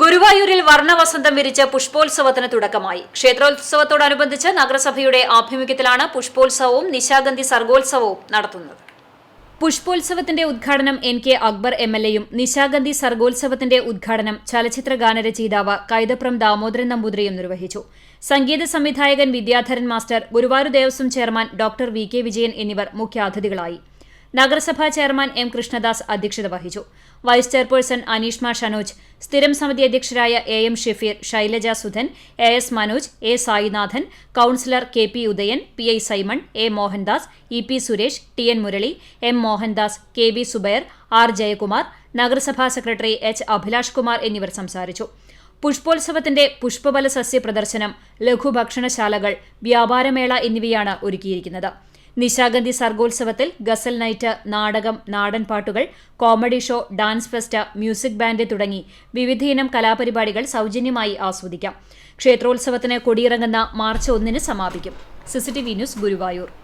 ഗുരുവായൂരിൽ വർണവസന്തം വിരിച്ച പുഷ്പോത്സവത്തിന് തുടക്കമായി. ക്ഷേത്രോത്സവത്തോടനുബന്ധിച്ച് നഗരസഭയുടെ ആഭിമുഖ്യത്തിലാണ് പുഷ്പോത്സവവും നിശാഗന്ധി സർഗോത്സവവും നടത്തുന്നത്. പുഷ്പോത്സവത്തിന്റെ ഉദ്ഘാടനം N K Akbar M L എയും നിശാഗന്ധി സർഗോത്സവത്തിന്റെ ഉദ്ഘാടനം ചലച്ചിത്ര ഗാനരചയിതാവ് കൈതപ്രം ദാമോദരൻ നമ്പൂതിരിയും നിർവഹിച്ചു. സംഗീത സംവിധായകൻ Vidyadharan master Guruvayur Devaswom chairman doctor V K Vijayan എന്നിവർ മുഖ്യാതിഥികളായി. നഗരസഭാ ചെയർമാൻ എം കൃഷ്ണദാസ് അധ്യക്ഷത വഹിച്ചു. വൈസ് ചെയർപേഴ്സൺ അനീഷ്മ ഷനോജ് സ്ഥിരം സമിതി അധ്യക്ഷരായ A M Shefeer Shailaja Sudhan A S Manoj A Sainathan councillor K P Udayan P I Simon A Mohandas E P Suresh T N Murali M Mohandas K V Zubair R Jayakumar നഗരസഭാ secretary H Abhilash Kumar എന്നിവർ സംസാരിച്ചു. പുഷ്പോത്സവത്തിന്റെ പുഷ്പബല സസ്യ പ്രദർശനം ലഘുഭക്ഷണശാലകൾ വ്യാപാരമേള എന്നിവയാണ് ഒരുക്കിയിരിക്കുന്നത്. നിശാഗന്ധി സർഗോത്സവത്തിൽ ഗസൽ night നാടകം നാടൻ പാട്ടുകൾ comedy show dance fest music band തുടങ്ങി വിവിധയിനം കലാപരിപാടികൾ സൗജന്യമായി ആസ്വദിക്കാം. ക്ഷേത്രോത്സവത്തിന് കൊടിയിറങ്ങുന്ന മാർച്ച് ഒന്നിന് സമാപിക്കും. CCTV news Guruvayur.